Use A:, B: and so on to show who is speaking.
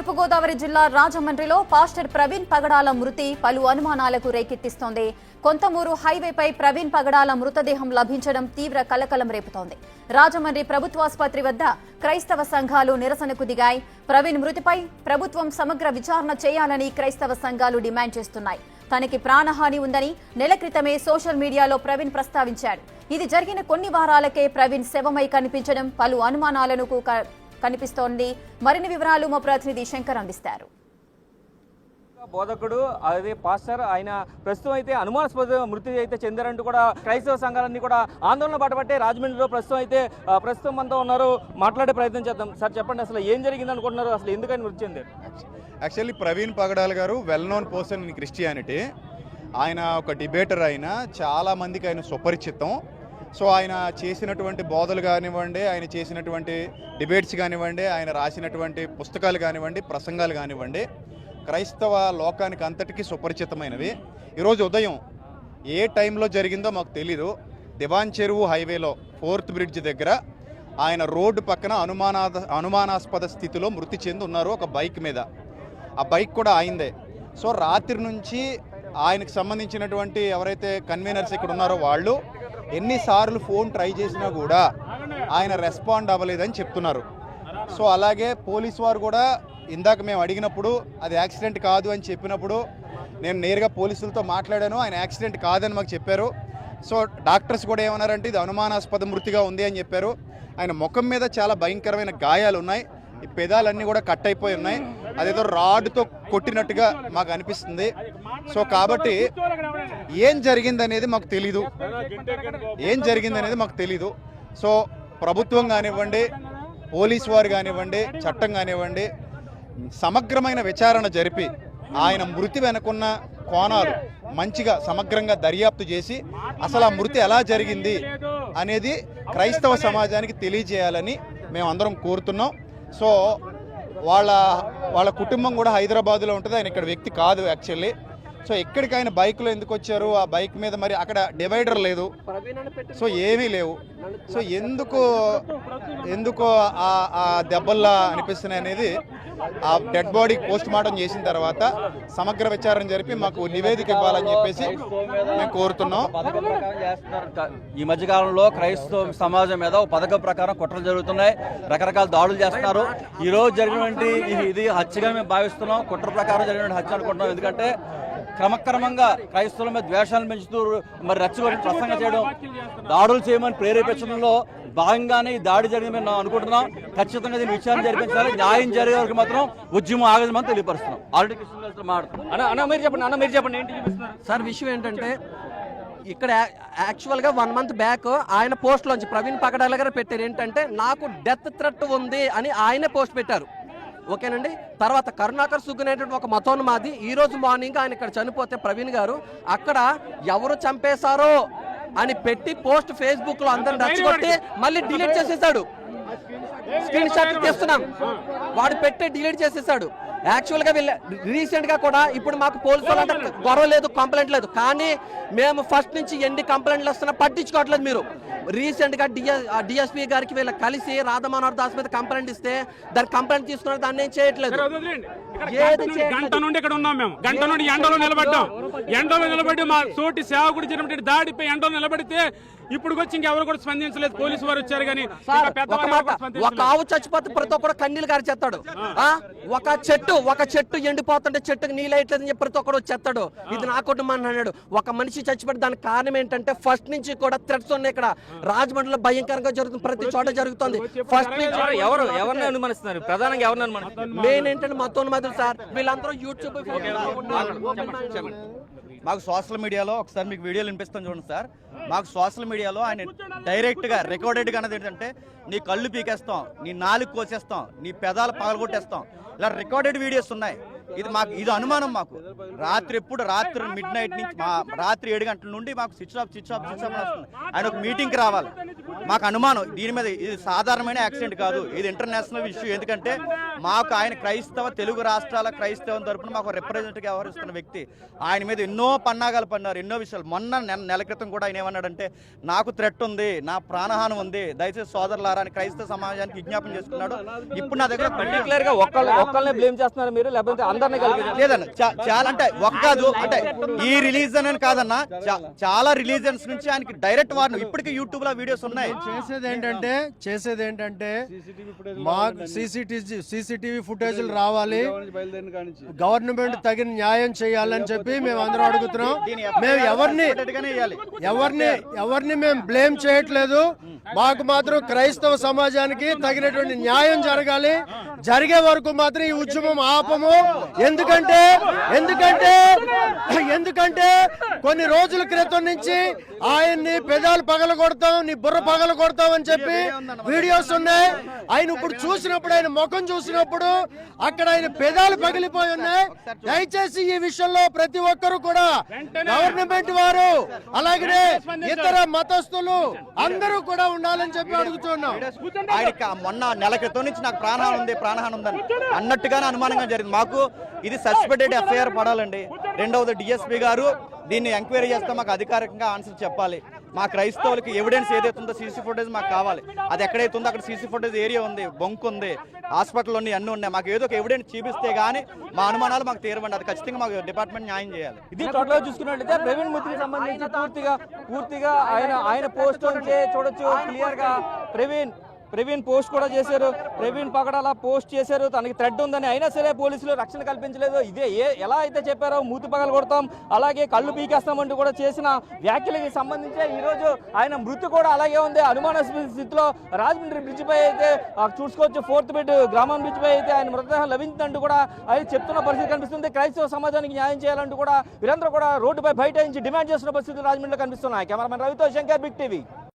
A: తూర్పుగోదావరి జిల్లా రాజమండ్రిలో పాస్టర్ ప్రవీణ్ పగడాల మృతి పలు అనుమానాలకు రేకెత్తిస్తోంది. కొంతమూరు హైవేపై ప్రవీణ్ పగడాల మృతదేహం లభించడం తీవ్ర కలకలం రేపుతోంది. రాజమండ్రి ప్రభుత్వాసుపత్రి వద్ద క్రైస్తవ సంఘాలు నిరసనకు దిగాయి. ప్రవీణ్ మృతిపై ప్రభుత్వం సమగ్ర విచారణ చేయాలని క్రైస్తవ సంఘాలు డిమాండ్ చేస్తున్నాయి. తనకి ప్రాణహాని ఉందని నెల క్రితమే సోషల్ మీడియాలో ప్రవీణ్ ప్రస్తావించాడు. ఇది జరిగిన కొన్ని వారాలకే ప్రవీణ్ శవమై కనిపించడం పలు అనుమానాలను కనిపిస్తోంది. మరిన్ని వివరాలు మా ప్రతినిధి శంకర్ అందిస్తారు.
B: బోధకుడు అదే పాస్టర్ ఆయన ప్రస్తుతం అయితే అనుమానాస్పద మృతి అయితే చెందారంటూ కూడా క్రైస్తవ సంఘాలన్నీ కూడా ఆందోళన పట్టబట్టే రాజమండ్రిలో ప్రస్తుతం అయితే ప్రస్తుతం మనతో ఉన్నారు. మాట్లాడే ప్రయత్నం చేద్దాం. సార్ చెప్పండి అసలు ఏం జరిగింది అనుకుంటున్నారు? అసలు ఎందుకని మృతి చెందారు?
C: యాక్చువల్లీ ప్రవీణ్ పగడాల్ గారు well known person in Christianity. ఆయన ఒక డిబేటర్ ఆయన చాలా మందికి ఆయన సుపరిచితం. సో ఆయన చేసినటువంటి బోధలు కానివ్వండి ఆయన చేసినటువంటి డిబేట్స్ కానివ్వండి ఆయన రాసినటువంటి పుస్తకాలు కానివ్వండి ప్రసంగాలు కానివ్వండి క్రైస్తవ లోకానికి అంతటికీ సుపరిచితమైనవి. ఈరోజు ఉదయం ఏ టైంలో జరిగిందో మాకు తెలీదు. దివాన్ చెరువు హైవేలో ఫోర్త్ బ్రిడ్జ్ దగ్గర ఆయన రోడ్డు పక్కన అనుమానా అనుమానాస్పద స్థితిలో మృతి చెంది ఉన్నారు ఒక బైక్ మీద. ఆ బైక్ కూడా ఆయిందే సో రాత్రి నుంచి ఆయనకు సంబంధించినటువంటి ఎవరైతే కన్వీనర్స్ ఇక్కడ ఉన్నారో వాళ్ళు ఎన్నిసార్లు ఫోన్ ట్రై చేసినా కూడా ఆయన రెస్పాండ్ అవ్వలేదని చెప్తున్నారు. సో అలాగే పోలీస్ వారు కూడా ఇందాక మేము అడిగినప్పుడు అది యాక్సిడెంట్ కాదు అని చెప్పినప్పుడు నేను నేరుగా పోలీసులతో మాట్లాడాను ఆయన యాక్సిడెంట్ కాదని మాకు చెప్పారు. సో డాక్టర్స్ కూడా ఏమన్నారంటే ఇది అనుమానాస్పద మృతిగా ఉంది అని చెప్పారు. ఆయన ముఖం మీద చాలా భయంకరమైన గాయాలు ఉన్నాయి ఈ పెదాలన్నీ కూడా కట్ అయిపోయి ఉన్నాయి. అదేదో రాడ్తో కొట్టినట్టుగా మాకు అనిపిస్తుంది. సో కాబట్టి ఏం జరిగింది అనేది మాకు తెలీదు. ఏం జరిగింది అనేది మాకు తెలీదు. సో ప్రభుత్వం కానివ్వండి పోలీస్ వారు కానివ్వండి చట్టం కానివ్వండి సమగ్రమైన విచారణ జరిపి ఆయన మృతి వెనుకున్న కోణాలు మంచిగా సమగ్రంగా దర్యాప్తు చేసి అసలు ఆ మృతి ఎలా జరిగింది అనేది క్రైస్తవ సమాజానికి తెలియజేయాలని మేమందరం కోరుతున్నాం. సో వాళ్ళ వాళ్ళ కుటుంబం కూడా హైదరాబాద్లో ఉంటుంది. ఆయన ఇక్కడ వ్యక్తి కాదు యాక్చువల్లీ సో ఎక్కడికి ఆయన బైక్లో ఎందుకు వచ్చారు? ఆ బైక్ మీద మరి అక్కడ డివైడర్ లేదు. సో ఏమీ లేవు. సో ఎందుకు ఎందుకు ఆ దెబ్బల్లా అనిపిస్తున్నాయి అనేది ఆ డెడ్ బాడీ పోస్ట్ మార్టం చేసిన తర్వాత సమగ్ర విచారణ జరిపి మాకు నివేదిక ఇవ్వాలని చెప్పేసి మేము కోరుతున్నాం.
D: ఈ మధ్యకాలంలో క్రైస్తవ సమాజం మీద ఒక పథకం ప్రకారం కుట్రలు జరుగుతున్నాయి. రకరకాల దాడులు చేస్తున్నారు. ఈ రోజు జరిగినటువంటి ఇది- ఇది హత్యగా మేము భావిస్తున్నాం. కుట్ర ప్రకారం జరిగిన హత్య అనుకుంటున్నాం. ఎందుకంటే క్రమక్రమంగా క్రైస్తవుల మీద ద్వేషాలు పెంచుతూ మరి రెచ్చగొట్టి ప్రసంగం చేయడం దాడులు చేయమని ప్రేరేపించడంలో భాగంగానే ఈ దాడి జరిగిందని మేము అనుకుంటున్నాం. ఖచ్చితంగా దీన్ని విచారణ జరిపించాలి. న్యాయం జరిగే వరకు మాత్రం ఉద్యమం ఆగదని తెలియపరుస్తున్నాం. ఆల్రెడీ కృష్ణ మాట్లాడుతున్నాం.
B: అన్న అన్న మీరు చెప్పండి అన్న మీరు చెప్పండి ఏంటి
E: సార్ విషయం ఏంటంటే ఇక్కడ యాక్చువల్గా వన్ మంత్ బ్యాక్ ఆయన పోస్ట్ లోంచి ప్రవీణ్ పగడాల గారు పెట్టారు. ఏంటంటే నాకు డెత్ థ్రెట్ ఉంది అని ఆయనే పోస్ట్ పెట్టారు. ఓకేనండి? తర్వాత కరుణాకర్ సుగ్ అనేటువంటి ఒక మతోన్మాది ఈ రోజు మార్నింగ్ ఆయన ఇక్కడ చనిపోతే ప్రవీణ్ గారు అక్కడ ఎవరు చంపేశారో అని పెట్టి పోస్ట్ ఫేస్బుక్లో అందరిని రెచ్చగొట్టి మళ్ళీ డిలీట్ చేసేసాడు స్క్రీన్ షాట్ తీస్తున్నాం. వాడు పెట్టి డిలీట్ చేసేసాడు యాక్చువల్గా వీళ్ళ రీసెంట్గా కూడా ఇప్పుడు మాకు పోలీసు వాళ్ళంటే గొడవ లేదు కంప్లైంట్ లేదు. కానీ మేము ఫస్ట్ నుంచి ఎన్ని కంప్లైంట్లు వస్తున్నా పట్టించుకోవట్లేదు మీరు. రీసెంట్గా డిఎస్పీ గారికి వీళ్ళ కలిసి రాధమనోహర్ దాస్ మీద కంప్లైంట్ ఇస్తే దాని కంప్లైంట్ తీసుకున్నారు దాన్ని ఏం చేయట్లేదు.
F: గంట నుండి ఇక్కడ ఉన్నాం మేము. గంట నుండి ఎండలో నిలబడ్డాం. ఎండలో నిలబడి మా తోటి సేవకుడు జరిగినటువంటి దాడిపై ఎండలో నిలబడితే ఇప్పుడు వచ్చి ఇంకెవరు కూడా స్పందించలేదు. పోలీసు వారు వచ్చారు కానీ
E: ఒక. ఆవు చచ్చిపోతే ప్రతి ఒక్కడు కన్నీళ్ళు గారి చేస్తాడు. ఆ? ఒక చెట్టు ఒక చెట్టు ఎండిపోతుంటే చెట్టుకి నీళ్ళట్లేదని చెప్పి ప్రతి ఒక్కడు వచ్చేస్తాడు. ఇది నా కుటుంబం అన్నాడు. ఒక మనిషి చచ్చిపోతే దానికి కారణం ఏంటంటే ఫస్ట్ నుంచి కూడా థ్రెట్స్ ఉన్నాయి ఇక్కడ. రాజమండ్రిలో భయంకరంగా జరుగుతుంది ప్రతి చోట జరుగుతుంది. ఫస్ట్ నుంచి
B: ఎవరు ఎవరు ఎవరిని అనుమానిస్తున్నారు? ప్రధానంగా ఎవరిని అనుమానిస్తున్నారు?
E: మెయిన్ ఏంటంటే మతోన్మాదులు సార్ వీళ్ళందరూ యూట్యూబ్
D: మాకు సోషల్ మీడియాలో ఒకసారి మీకు వీడియోలు వినిపిస్తాను చూడండి సార్. మాకు సోషల్ మీడియాలో ఆయన డైరెక్ట్గా రికార్డెడ్గా అన్నది ఏంటంటే నీ కళ్ళు పీకేస్తాం నీ నాలుగు కోసేస్తాం నీ పెదాలు పగలగొట్టేస్తాం. ఇలా రికార్డెడ్ వీడియోస్ ఉన్నాయి. ఇది మాకు ఇది అనుమానం మాకు. రాత్రి ఎప్పుడు రాత్రి మిడ్ నైట్ నుంచి మా రాత్రి ఏడు గంటల నుండి మాకు switch off switch off switch off అని వస్తుంది. ఆయన ఒక మీటింగ్కి రావాలి. మాకు అనుమానం. దీని మీద ఇది సాధారణమైన యాక్సిడెంట్ కాదు. ఇది ఇంటర్నేషనల్ ఇష్యూ ఎందుకంటే మాకు ఆయన క్రైస్తవ తెలుగు రాష్ట్రాల క్రైస్తవం తరపున మాకు రిప్రజెంటేటివ్ వ్యవహరిస్తున్న వ్యక్తి. ఆయన మీద ఎన్నో పన్నాగాలు పన్నారు ఎన్నో విషయాలు. మొన్న నెల నెల క్రితం కూడా ఆయన ఏమన్నాడంటే నాకు థ్రెట్ ఉంది నా ప్రాణహానం ఉంది. దయచేసి సోదరులారా అని క్రైస్తవ సమాజానికి విజ్ఞాపన చేసుకున్నాడు. ఇప్పుడు నా దగ్గర
B: పర్టికులర్గా ఒక్కళ్ళ బ్లేమ్ చేస్తున్నారు మీరు? లేకపోతే
D: లేదన్న చాలా అంటే ఒక కాదు అంటే ఈ రిలీజన్ అని కాదన్న చాలా రిలీజన్స్ నుంచి ఆయనకి డైరెక్ట్ వార్న్ ఇప్పటికీ యూట్యూబ్లో వీడియోస్ ఉన్నాయి.
G: చేసేది ఏంటంటే చేసేది ఏంటంటే మాకు సీసీటీవీ సీసీటీవీ ఫుటేజ్లు రావాలి. గవర్నమెంట్ తగిన న్యాయం చేయాలని చెప్పి మేము అందరం అడుగుతున్నాం. మేము ఎవరిని ఎవరిని ఎవరిని మేము బ్లేమ్ చేయట్లేదు. మాకు మాత్రం క్రైస్తవ సమాజానికి తగినటువంటి న్యాయం జరగాలి. జరిగే వరకు మాత్రం ఈ ఉద్యమం ఆపము. ఎందుకంటే ఎందుకంటే ఎందుకంటే కొన్ని రోజుల క్రితం నుంచి ఆయన్ని పెదాలు పగల కొడతాం నీ బుర్ర పగల కొడతాం అని చెప్పి వీడియోస్ ఉన్నాయి. ఆయన ఇప్పుడు చూసినప్పుడు ఆయన ముఖం చూసినప్పుడు అక్కడ ఆయన పెదాలు పగిలిపోయి ఉన్నాయి. దయచేసి ఈ విషయంలో ప్రతి ఒక్కరూ కూడా గవర్నమెంట్ వారు అలాగే ఇతర మతస్థులు అందరూ కూడా ఉండాలని చెప్పి అడుగుతున్నాం.
D: మొన్న నెల క్రితం నుంచి నాకు ప్రాణాలు ఉంది ప్రాణహానం ఉందని అన్నట్టుగానే అనుమానంగా జరిగింది. మాకు ఇది సస్పెండెడ్ ఎఫ్ఐఆర్ పడాలండి. రెండవది డిఎస్పీ గారు దీన్ని ఎంక్వైరీ చేస్తే మాకు అధికారికంగా ఆన్సర్ చెప్పాలి. మా క్రైస్తవులకి ఎవిడెన్స్ ఏదైతే ఉందో సీసీ ఫుటేజ్ మాకు కావాలి. అది ఎక్కడైతే ఉందో అక్కడ సీసీ ఫుటేజ్ ఏరియా ఉంది బొంకు ఉంది హాస్పిటల్ ఉన్నాయి అన్నీ ఉన్నాయి. మాకు ఏదో ఒక ఎవిడెన్స్ చూపిస్తే గానీ మా అనుమానాలు మాకు తీరవండి. అది ఖచ్చితంగా మాకు డిపార్ట్మెంట్ న్యాయం చేయాలి.
B: ఇది టోటల్గా చూసుకున్నట్లయితే ప్రవీణ్ మూర్తికి సంబంధించి పూర్తిగా పూర్తిగా ఆయన ఆయన పోస్ట్ నుంచే చూడొచ్చు క్లియర్గా ప్రవీణ్ ప్రవీణ్ పోస్ట్ కూడా చేశారు. ప్రవీణ్ పగడాల పోస్ట్ చేశారు. తనకి థ్రెడ్ ఉందని అయినా సరే పోలీసులు రక్షణ కల్పించలేదు. ఇదే ఏ ఎలా అయితే చెప్పారో మూతి పగలు కొడతాం. అలాగే కళ్ళు పీకేస్తామంటూ కూడా చేసిన వ్యాఖ్యలకి సంబంధించి ఈ రోజు ఆయన మృతి కూడా అలాగే ఉంది. అనుమానాస్పద స్థితిలో రాజమండ్రి బ్రిడ్జ్ పై అయితే చూసుకోవచ్చు. ఫోర్త్ బెడ్ గ్రామం బ్రిడ్జ్ పై అయితే ఆయన మృతదేహం లభించిందంటూ కూడా ఆయన చెప్తున్న పరిస్థితి కనిపిస్తుంది. క్రైస్తవ సమాజానికి న్యాయం చేయాలంటూ కూడా వీరందరూ కూడా రోడ్డుపై బైఠాయించి డిమాండ్ చేస్తున్న పరిస్థితులు రాజమండ్రిలో కనిపిస్తున్నాయి. కెమెరామెన్ రవితో శంకర్ బిగ్ టీవీ.